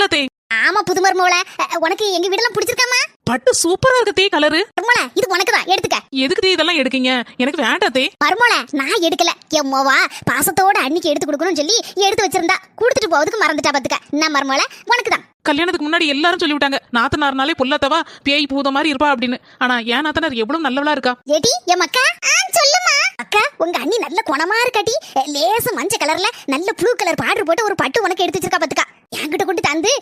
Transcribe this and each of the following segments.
இருக்கீங்களா தே. ஆமா புது மருமோல உனக்கு எங்க வீடெல்லாம் பிடிச்சிருக்காமா? பட்டு சூப்பரா இருக்கு தே கலரு மருமோல இது உனக்கு தான். எடுத்துக்க. எதுக்கு தே இதெல்லாம் எடுக்கீங்க? எனக்கு வேண்டாம் தே. மருமோல நான் எடுக்கல. என் மோவா பாசத்தோட அன்னைக்கு எடுத்து கொடுக்கணும்னு சொல்லி எடுத்து வச்சிருந்தா. கொடுத்துட்டு போவதுக்கு மறந்துட்டா பாத்துக்க. என்ன மருமோல உனக்கு தான். கல்யாணத்துக்கு முன்னாடி எல்லாரும் சொல்லி விட்டாங்க நாத்தனார்னாலே பொல்லாத்தவா பேய் பூத மாதிரி இருப்பா அப்படின்னு. ஆனா ஏன் நாத்தனார் எவ்வளவு நல்லவளா இருக்கா? ஏடி என் அக்கா சொல்லுமா. அக்கா உங்க அண்ணி நல்ல குணமா இருக்காடி. லேச மஞ்ச கலர்ல நல்ல ப்ளூ கலர் பார்டர் போட்டு ஒரு பட்டு உனக்கு எடுத்து வச்சிருக்கா பாத்துக்கா. வந்து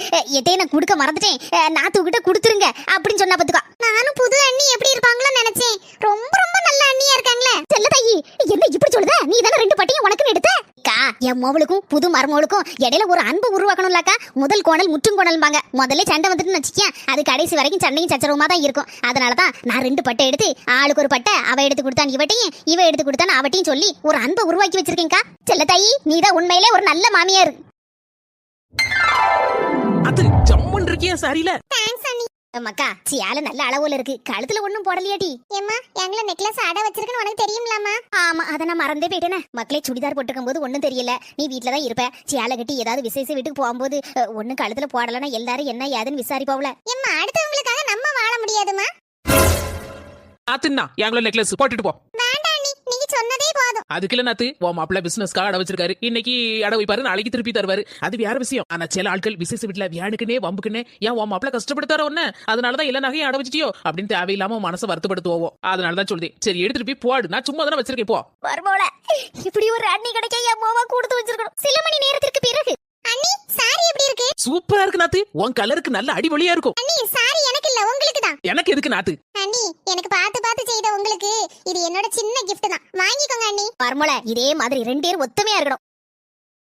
கொண்டு நான் கொடுக்க மறந்துட்டேன். நான் நாத்துக்கிட்ட கொடுத்துருங்க. அப்படின்னு சொன்னா பாத்துக்கா. நானும் புது அண்ணி எப்படி இருப்பாங்களோ நினைச்சேன். ரொம்ப ரொம்ப நல்ல அண்ணியா இருக்காங்களே. செல்ல தாயி என்ன இப்படி சொல்லுத நீ தானே ரெண்டு பட்டையும் உனக்குன்னு எடுத்த? அக்கா என் மோவளுக்கும் புது மருமவளுக்கும் இடையில ஒரு அன்பு உருவாக்கணும்லக்கா. முதல் கோணல் முற்றும் கோணல்பாங்க முதல்ல சண்டை வந்துட்டுன்னு வச்சுக்கேன் அது கடைசி வரைக்கும் சண்டையும் சச்சரவுமா தான் இருக்கும். அதனால தான் நான் ரெண்டு பட்டை எடுத்து ஆளுக்கு ஒரு பட்டை அவ எடுத்து கொடுத்தான் இவட்டையும் இவ எடுத்து கொடுத்தான் அவட்டையும் சொல்லி ஒரு அன்பை உருவாக்கி வச்சிருக்கேன்க்கா. செல்ல தாயி நீ தான் உண்மையிலே ஒரு நல்ல மாமியார். அது ஜம்முன் இருக்கியா சரியில மக்கா சியால நல்ல அளவுல இருக்கு. கழுத்துல ஒண்ணும் போடலையாடி. ஏமா எங்கள நெக்லஸ் அட வச்சிருக்கன்னு உனக்கு தெரியும்லாமா ஆமா அத நான் மறந்தே போயிட்டேனே. மக்களே சுடிதார் போட்டுக்கும் போது ஒண்ணும் தெரியல. நீ வீட்ல தான் இருப்ப. சியால கட்டி ஏதாவது விசேஷ வீட்டுக்கு போகும்போது அஹ், ஒண்ணும் கழுத்துல போடலன்னா எல்லாரும் என்ன ஏதுன்னு விசாரிப்பாவுல ஏம்மா அடுத்தவங்களுக்காக நம்ம வாழ முடியாதுமா நாத்துன்னா எங்களோட நெக்லஸ் போட்டுட்டு போ. சொன்னதே போதும். அதுக்கு இல்ல நாத்து உன் மாப்பிள்ள பிசினஸ்க்காக அட வச்சிருக்காரு. இன்னைக்கு அட வைப்பாரு நாளைக்கு திருப்பி தருவாரு. அது வேற விஷயம். ஆனா சில ஆட்கள் விசேஷ வீட்டுல வியானுக்குனே வம்புக்குனே ஏன் உன் மாப்பிள்ள கஷ்டப்படுத்தார ஒண்ணு அதனாலதான் எல்லா நகையும் அட வச்சிட்டியோ? அப்படின்னு தேவையில்லாம மனசை வருத்தப்படுத்துவோம். அதனாலதான் சொல்லுதேன் சரி எடுத்துட்டு போய் போடு நான் சும்மா தானே வச்சிருக்கேன் போ. வரும்போல இப்படி ஒரு அண்ணி கிடைக்க என் மாமா கொடுத்து வச்சிருக்கணும். சில மணி நேரத்திற்கு பிறகு. அண்ணி சாரி எப்படி இருக்கு? சூப்பரா இருக்கு நாத்து. உன் கலருக்கு நல்ல அடிபொலியா இருக்கும். அண்ணி சாரி இல்ல உங்களுக்கு தான் எனக்கு எதுக்கு நாத்து? அண்ணி எனக்கு பார்த்து பார்த்து செய்த உங்களுக்கு இது என்னோட சின்ன gift தான். வாங்கிக்கோங்க அண்ணி. பர்மல இதே மாதிரி ரெண்டு பேரும் ஒத்துமையா இருக்கணும்.